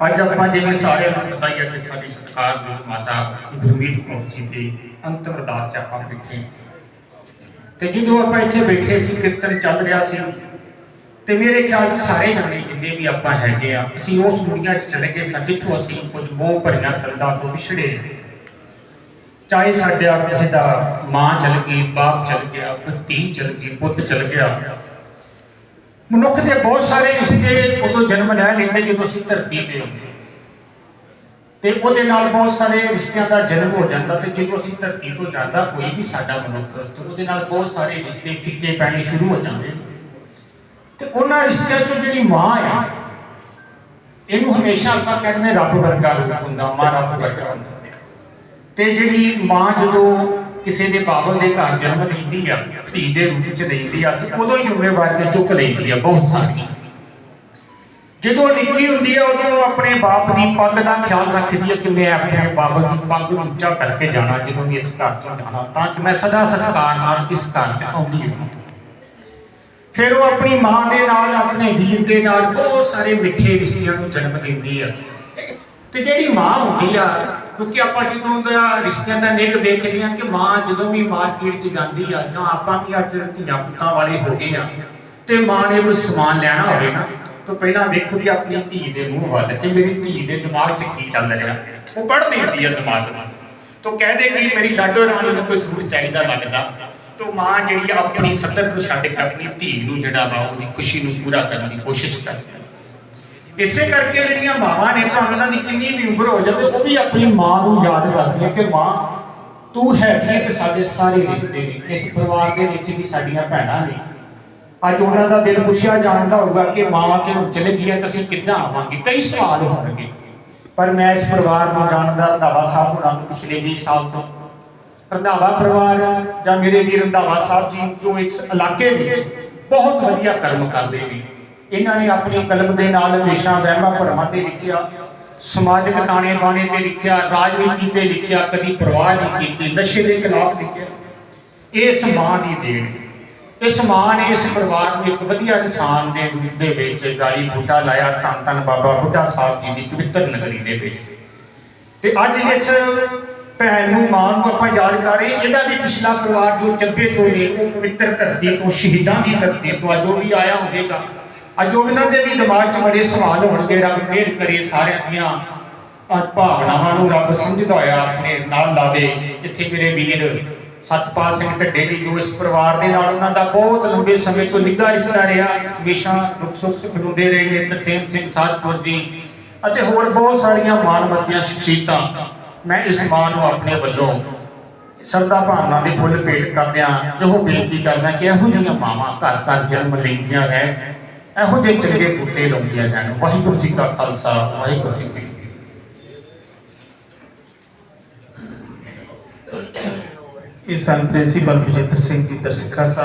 ਅੱਜ ਆਪਾਂ ਜਿਵੇਂ ਸਾਰਿਆਂ ਨੂੰ ਪਤਾ ਹੀ ਹੈ ਕਿ ਸਾਡੀ ਸਤਿਕਾਰਯੋਗ ਮਾਤਾ ਗੁਰਮੀਤ ਕੌਰ ਜੀ ਦੀ ਅੰਤਮ ਅਰਦਾਸ ਚ ਆਪਾਂ ਬੈਠੇ ਤੇ ਜਦੋਂ ਆਪਾਂ ਇੱਥੇ ਬੈਠੇ ਸੀ, ਕੀਰਤਨ ਚੱਲ ਰਿਹਾ ਸੀ, ਤੇ ਮੇਰੇ ਖਿਆਲ 'ਚ ਸਾਰੇ ਜਾਣੇ ਜਿੰਨੇ ਵੀ ਆਪਾਂ ਹੈਗੇ ਆ, ਅਸੀਂ ਉਸ ਦੁਨੀਆ 'ਚ ਚਲੇ ਗਏ ਸਾਂ, ਜਿੱਥੋਂ ਅਸੀਂ ਕੁਝ ਮੋਹ ਭਰੀਆਂ ਤੰਦਾਂ ਤੋਂ ਵਿਛੜੇ ਚਾਹੇ ਸਾਡਾ ਕਿਸੇ ਦਾ ਮਾਂ ਚਲ ਗਈ, ਬਾਪ ਚਲ ਗਿਆ ਧੀ ਚਲ ਗਈ, ਪੁੱਤ ਚਲ ਗਿਆ ਮਨੁੱਖ ਦੇ ਬਹੁਤ ਸਾਰੇ ਰਿਸ਼ਤੇ ਉਦੋਂ ਜਨਮ ਲੈ ਲੈਂਦੇ ਜਦੋਂ ਅਸੀਂ ਧਰਤੀ ਤੇ ਹੁੰਦੇ ਤੇ ਉਹਦੇ ਨਾਲ ਬਹੁਤ ਸਾਰੇ ਰਿਸ਼ਤਿਆਂ ਦਾ ਜਨਮ ਹੋ ਜਾਂਦਾ ਤੇ ਜਦੋਂ ਅਸੀਂ ਧਰਤੀ ਤੋਂ ਜਾਂਦਾ ਕੋਈ ਵੀ ਸਾਡਾ ਮਨੁੱਖ, ਤੇ ਉਹਦੇ ਨਾਲ ਬਹੁਤ ਸਾਰੇ ਰਿਸ਼ਤੇ ਫਿੱਕੇ ਪੈਣੇ ਸ਼ੁਰੂ ਹੋ ਜਾਂਦੇ ਤੇ ਉਹਨਾਂ ਰਿਸ਼ਤਿਆਂ ਚੋਂ ਜਿਹੜੀ ਮਾਂ ਆ, ਇਹਨੂੰ ਹਮੇਸ਼ਾ ਆਪਾਂ ਕਹਿੰਦੇ ਰੱਬ ਵਰਗਾ ਰੂਪ ਹੁੰਦਾ, ਮਾਂ ਰੱਬ ਵਰਗਾ ਹੁੰਦਾ। ਤੇ ਜਿਹੜੀ ਮਾਂ ਜਦੋਂ ਕਿਸੇ ਦੇ ਬਾਬਲ ਦੇ ਘਰ ਜਨਮ ਲੈਂਦੀ ਆ, ਧੀ ਦੇ ਰੂਪ ਚ ਲੈਂਦੀ ਆ, ਤੇ ਉਦੋਂ ਹੀ ਜ਼ਿੰਮੇਵਾਰੀਆਂ ਚੁੱਕ ਲੈਂਦੀ ਆ ਬਹੁਤ ਸਾਰੀਆਂ ਜਦੋਂ ਨਿੱਕੀ ਹੁੰਦੀ ਆ, ਉਦੋਂ ਆਪਣੇ ਬਾਪ ਦੀ ਪੱਗ ਦਾ ਖਿਆਲ ਰੱਖਦੀ ਹੈ ਕਿ ਮੈਂ ਆਪਣੇ ਬਾਬਲ ਦੀ ਪੱਗ ਨੂੰ ਉੱਚਾ ਕਰਕੇ ਜਾਣਾ, ਜਦੋਂ ਵੀ ਇਸ ਘਰ ਤੋਂ ਜਾਣਾ, ਤਾਂ ਕਿ ਮੈਂ ਸਦਾ ਸਤਿਕਾਰ ਨਾਲ ਇਸ ਘਰ 'ਚ ਆਉਂਦੀ ਹਾਂ ਫਿਰ ਉਹ ਆਪਣੀ ਮਾਂ ਦੇ ਨਾਲ, ਆਪਣੇ ਵੀਰ ਦੇ ਨਾਲ ਬਹੁਤ ਸਾਰੇ ਮਿੱਠੇ ਰਿਸ਼ਤਿਆਂ ਨੂੰ ਜਨਮ ਦਿੰਦੀ ਆ। ਤੇ ਜਿਹੜੀ ਮਾਂ ਹੁੰਦੀ ਆ ਕਿਉਂਕਿ ਆਪਾਂ ਜਦੋਂ ਦਾ ਰਿਸ਼ਤਿਆਂ ਦਾ ਨਿੱਘ ਵੇਖਦੇ ਆ ਕਿ ਮਾਂ ਜਦੋਂ ਵੀ ਮਾਰਕੀਟ 'ਚ ਜਾਂਦੀ ਆ ਜਾਂ ਆਪਾਂ ਵੀ ਅੱਜ ਧੀਆਂ ਪੁੱਤਾਂ ਵਾਲੇ ਹੋ ਗਏ ਆ ਤੇ ਮਾਂ ਨੇ ਕੋਈ ਸਮਾਨ ਲੈਣਾ ਹੋਵੇ ਨਾ, ਤਾਂ ਪਹਿਲਾਂ ਵੇਖੂਗੀ ਆਪਣੀ ਧੀ ਦੇ ਮੂੰਹ ਵੱਲ ਕਿ ਮੇਰੀ ਧੀ ਦੇ ਦਿਮਾਗ 'ਚ ਕੀ ਚੱਲ ਰਿਹਾ। ਉਹ ਪੜ੍ਹਦੀ ਹੁੰਦੀ ਆ ਦਿਮਾਗ ਨਾਲ ਤੋ ਕਹਿ ਦੇਗੀ ਮੇਰੀ ਲਾਡੋ ਰਾਣੀ ਨੂੰ ਕੋਈ ਸੂਟ ਚਾਹੀਦਾ ਲੱਗਦਾ, ਤੋ ਮਾਂ ਜਿਹੜੀ ਆਪਣੀ ਸੱਤਰ ਨੂੰ ਛੱਡ ਕੇ ਆਪਣੀ ਧੀ ਨੂੰ ਜਿਹੜਾ ਵਾ ਉਹਦੀ ਖੁਸ਼ੀ ਨੂੰ ਪੂਰਾ ਕਰਨ ਦੀ ਕੋਸ਼ਿਸ਼ ਕਰਦੀ ਇਸੇ ਕਰਕੇ ਜਿਹੜੀਆਂ ਮਾਵਾਂ ਨੇ, ਭਾਵੇਂ ਉਹਨਾਂ ਦੀ ਕਿੰਨੀ ਵੀ ਉਮਰ ਹੋ ਜਾਵੇ, ਉਹ ਵੀ ਆਪਣੀ ਮਾਂ ਨੂੰ ਯਾਦ ਕਰਦੀਆਂ ਕਿ ਮਾਂ, ਤੂੰ ਹੈਗੀ ਹੈ ਤੇ ਸਾਡੇ ਸਾਰੇ ਰਿਸ਼ਤੇ ਨੇ, ਇਸ ਪਰਿਵਾਰ ਦੇ ਵਿੱਚ ਵੀ ਸਾਡੀਆਂ ਭੈਣਾਂ ਨੇ। ਅੱਜ ਉਹਨਾਂ ਦਾ ਦਿਲ ਪੁੱਛਿਆ ਜਾਣਦਾ ਹੋਊਗਾ ਕਿ ਮਾਂ ਤੇ ਹੁਣ ਚਲੇ ਗਈ ਹੈ ਤਾਂ ਅਸੀਂ ਕਿੱਦਾਂ ਆਵਾਂਗੇ? ਕਈ ਸਵਾਲ ਹੋਣਗੇ। ਪਰ ਮੈਂ ਇਸ ਪਰਿਵਾਰ ਨੂੰ ਜਾਣਦਾ, ਰੰਧਾਵਾ ਸਾਹਿਬ ਹੋਣਾ ਨੂੰ ਪਿਛਲੇ 20 ਸਾਲ ਤੋਂ। ਰੰਧਾਵਾ ਪਰਿਵਾਰ ਜਾਂ ਮੇਰੇ ਵੀਰ ਰੰਧਾਵਾ ਸਾਹਿਬ ਜੀ, ਜੋ ਇਸ ਇਲਾਕੇ ਵਿੱਚ ਬਹੁਤ ਵਧੀਆ ਕਰਮ ਕਰਦੇ ਨੇ ਇਹਨਾਂ ਨੇ ਆਪਣੀ ਕਲਮ ਦੇ ਨਾਲ ਹਮੇਸ਼ਾ ਵਹਿਮਾਂ, ਭਰਮਾਂ ਤੇ ਲਿਖਿਆ, ਸਮਾਜਿਕ ਤਾਣੇ ਬਾਣੇ ਤੇ ਲਿਖਿਆ, ਰਾਜਨੀਤੀ ਤੇ ਲਿਖਿਆ, ਕਦੀ ਪਰਵਾਹ ਨਹੀਂ ਕੀਤੀ, ਨਸ਼ੇ ਦੇ ਖਿਲਾਫ ਲਿਖਿਆ। ਇਸ ਮਾਂ ਦੀ ਦੇਣ। ਇਸ ਮਾਂ ਨੇ ਇਸ ਪਰਿਵਾਰ ਨੂੰ ਇੱਕ ਵਧੀਆ ਇਨਸਾਨ ਦੇ ਰੂਪ ਦੇ ਵਿੱਚ ਗਾਲੀ ਬੂਟਾ ਲਾਇਆ ਧੰਨ ਧੰਨ ਬਾਬਾ ਬੁੱਢਾ ਸਾਹਿਬ ਜੀ ਦੀ ਪਵਿੱਤਰ ਨਗਰੀ ਦੇ ਵਿੱਚ। ਤੇ ਅੱਜ ਇਸ ਭੈਣ ਨੂੰ, ਮਾਂ ਨੂੰ ਆਪਾਂ ਯਾਦ ਕਰ ਰਹੇ ਇਹਦਾ ਵੀ ਪਿਛਲਾ ਪਰਿਵਾਰ ਜੋ ਚੱਬੇ ਤੋਂ ਨੇ, ਉਹ ਪਵਿੱਤਰ ਧਰਤੀ ਤੋਂ, ਸ਼ਹੀਦਾਂ ਦੀ ਧਰਤੀ ਤੋਂ ਅੱਜ ਉਹ ਵੀ ਆਇਆ ਹੋਵੇਗਾ ਅੱਜ ਉਹ ਇਹਨਾਂ ਦੇ ਵੀ ਦਿਮਾਗ 'ਚ ਬੜੇ ਸਵਾਲ ਹੋਣਗੇ, ਰੱਬ ਮਿਹਰ ਕਰੇ ਸਾਰਿਆਂ ਦੀਆਂ, ਅਹ, ਭਾਵਨਾਵਾਂ ਨੂੰ ਰੱਬ ਸਮਝਦਾ ਹੋਇਆ ਆਪਣੇ ਨਾਲ ਲਾਵੇ। ਇੱਥੇ ਮੇਰੇ ਵੀਰ ਸਤਪਾਲ ਸਿੰਘ ਢੱਡੇ ਜੀ, ਜੋ ਇਸ ਪਰਿਵਾਰ ਦੇ ਨਾਲ ਉਹਨਾਂ ਦਾ ਬਹੁਤ ਲੰਬੇ ਸਮੇਂ ਤੋਂ ਨਿੱਘਾ ਰਿਸ਼ਤਾ ਰਿਹਾ, ਹਮੇਸ਼ਾ ਦੁੱਖ ਸੁੱਖ ਚ ਖਲੋਂਦੇ ਰਹੇ ਨੇ ਤਰਸੇਮ ਸਿੰਘ ਸਾਧਪੁਰ ਜੀ ਅਤੇ ਹੋਰ ਬਹੁਤ ਸਾਰੀਆਂ ਮਾਨਵਤੀਆਂ ਸ਼ਖਸੀਅਤਾਂ। ਮੈਂ ਇਸ ਮਾਂ ਨੂੰ ਆਪਣੇ ਵੱਲੋਂ ਸਰਦਾ ਭਾਵਨਾ ਦੇ ਫੁੱਲ ਭੇਟ ਕਰਦਿਆਂ ਇਹੋ ਬੇਨਤੀ ਕਰਦਾ ਕਿ ਇਹੋ ਜਿਹੀਆਂ ਮਾਵਾਂ ਘਰ ਘਰ ਜਨਮ ਲੈਂਦੀਆਂ ਰਹਿਣ। ਇਹੋ ਜਿਹੇ ਚੰਗੇ ਬੂਟੇ ਲਾਉਂਦੀਆਂ ਜਾਣ ਵਾਹਿਗੁਰੂ ਜੀ ਕਾ ਖਾਲਸਾ, ਵਾਹਿਗੁਰੂ ਜੀ ਕੀ ਇਹ ਸਨ ਪ੍ਰਿੰਸੀਪਲ ਵਿਜੇਂਦਰ ਸਿੰਘ ਜੀ, ਦਰਸ਼ਕਾ ਸਾਹਿਬ